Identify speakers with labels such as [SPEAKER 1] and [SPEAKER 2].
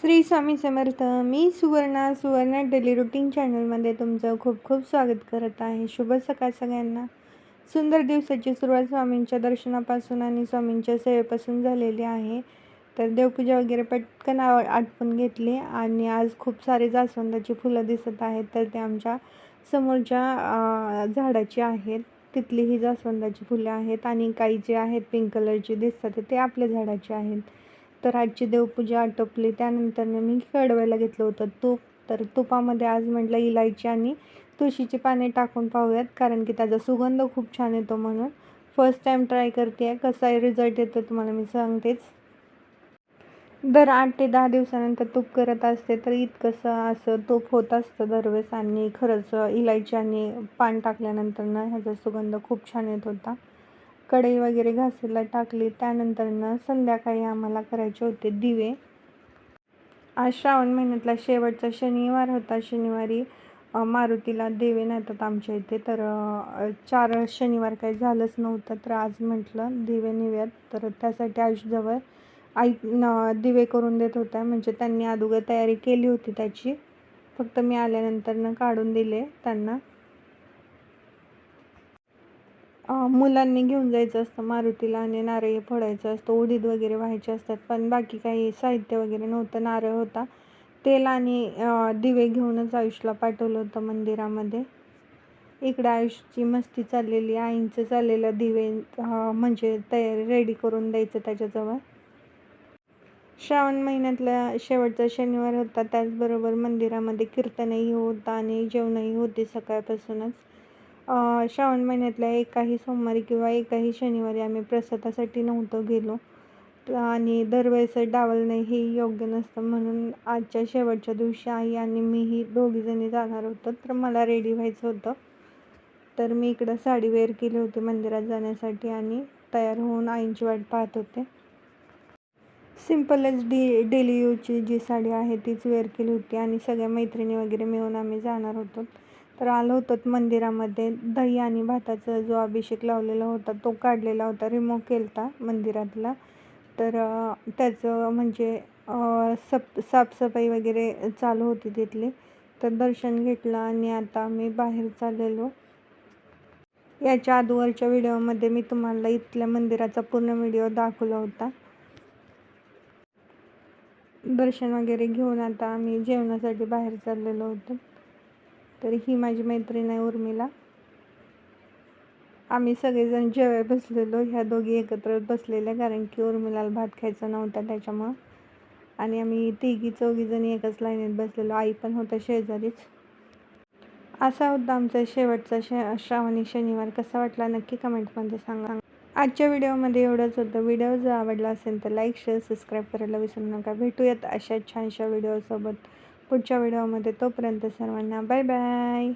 [SPEAKER 1] श्री स्वामी समर्थ मी Suvarna Suvarna daily routine चॅनलमध्ये तुमचं खूप खूप स्वागत करत आहे. शुभ सकाळ सगळ्यांना. सुंदर दिवसाची सुरुवात स्वामींच्या दर्शनापासून आणि स्वामींच्या सेवेपासून झालेली आहे. तर देवपूजा वगैरे पटकन आव आटपून घेतली आणि आज खूप सारे जास्वंदाची फुलं दिसत आहेत. तर ते आमच्या समोरच्या झाडाची आहेत. तिथली ही जास्वंदाची फुलं आहेत आणि काही जे आहेत पिंक कलरची दिसतात ते आपल्या झाडाची आहेत. तर आजची देवपूजा आटोपली. त्यानंतरनं मी कडवायला घेतलं होतं तूप. तर तुपामध्ये आज म्हटलं इलायची आणि तुळशीची पाने टाकून पाहूयात कारण की त्याचा सुगंध खूप छान येतो म्हणून. फर्स्ट टाईम ट्राय करते आहे कसा रिझल्ट येतो तुम्हाला मी सांगतेच. दर आठ ते दहा दिवसानंतर तूप करत असते तर इतकंसं असं तूप होत असतं दरवेळेस. आणि खरंच इलायची आणि पान टाकल्यानंतरनं ह्याचा सुगंध खूप छान येत होता. कढई वगैरे घासायला टाकली. त्यानंतरनं संध्याकाळी आम्हाला करायचे होते दिवे. आज श्रावण महिन्यातला शेवटचा शनिवार होता. शनिवारी मारुतीला देवे नेतात आमच्या इथे. तर चार शनिवार काही झालंच नव्हतं. तर आज म्हटलं दिवे नेव्यात तर त्यासाठी आयुषजवळ आई दिवे करून देत होत्या. म्हणजे त्यांनी अगोदर तयारी केली होती त्याची. फक्त मी आल्यानंतरनं काढून दिले त्यांना. मुलांनी घेऊन जायचं असतं मारुतीला आणि नारळ फोडायचं असतं उडीद वगैरे व्हायचे असतात पण बाकी काही साहित्य वगैरे नव्हतं नारळ होता. तेल आणि दिवे घेऊनच आयुषला पाठवलं होतं मंदिरामध्ये. इकडं आयुषची मस्ती चाललेली आईंचं चाललेलं दिवे म्हणजे तयारी रेडी करून द्यायचं त्याच्याजवळ. श्रावण महिन्यातला शेवटचा शनिवार होता त्याचबरोबर मंदिरामध्ये कीर्तनही होतं आणि जेवणही होते सकाळपासूनच. श्रावण महिन्यातल्या एकाही सोमवारी किंवा एकाही शनिवारी आम्ही प्रसादासाठी नव्हतो गेलो. आणि दरवेळेस डावलणे हे योग्य नसतं म्हणून आजच्या शेवटच्या दिवशी आई आणि मीही दोघीजणी जाणार होतो. तर मला रेडी व्हायचं होतं. तर मी इकडं साडी वेअर केली होती मंदिरात जाण्यासाठी आणि तयार होऊन आईंची वाट पाहत होते. सिम्पलच डी डेली यूजची जी साडी आहे तीच वेअर केली होती आणि सगळ्या मैत्रिणी वगैरे मिळून आम्ही जाणार होतो. तर आलो होतो मंदिरामध्ये दही आणि भाताचा जो अभिषेक लावलेला होता तो काढलेला होता रिमूव्ह केला मंदिरातला. तर त्याचं म्हणजे सप साफसफाई वगैरे चालू होती तिथली. तर दर्शन घेतलं आणि आता मी बाहेर चाललेलो. याच्या अगोदरच्या व्हिडिओमध्ये मी तुम्हाला इथल्या मंदिराचा पूर्ण व्हिडिओ दाखवला होता. दर्शन वगैरे घेऊन आता आम्ही जेवणासाठी बाहेर चाललेलो होतो. तर ही माझी मैत्रीण आहे उर्मिला. आम्ही सगळेजण जेवाय बसलेलो ह्या दोघी एकत्र बसलेल्या कारण की उर्मिलाला भात खायचा नव्हता त्याच्यामुळं. आणि आम्ही तिघी चौघीजणी एकाच लाईनीत बसलेलो आई पण होता शेजारीच. असा होता आमचा शेवटचा शे श्रावणी शनिवार. कसा वाटला नक्की कमेंटमध्ये सांगा. आजच्या व्हिडिओमध्ये एवढंच होतं. व्हिडिओ जर आवडला असेल तर लाईक शेअर सबस्क्राईब करायला विसरू नका. भेटूयात अशा छानशा व्हिडिओसोबत पुढच्या व्हिडिओमध्ये. तोपर्यंत सर्वांना बाय बाय.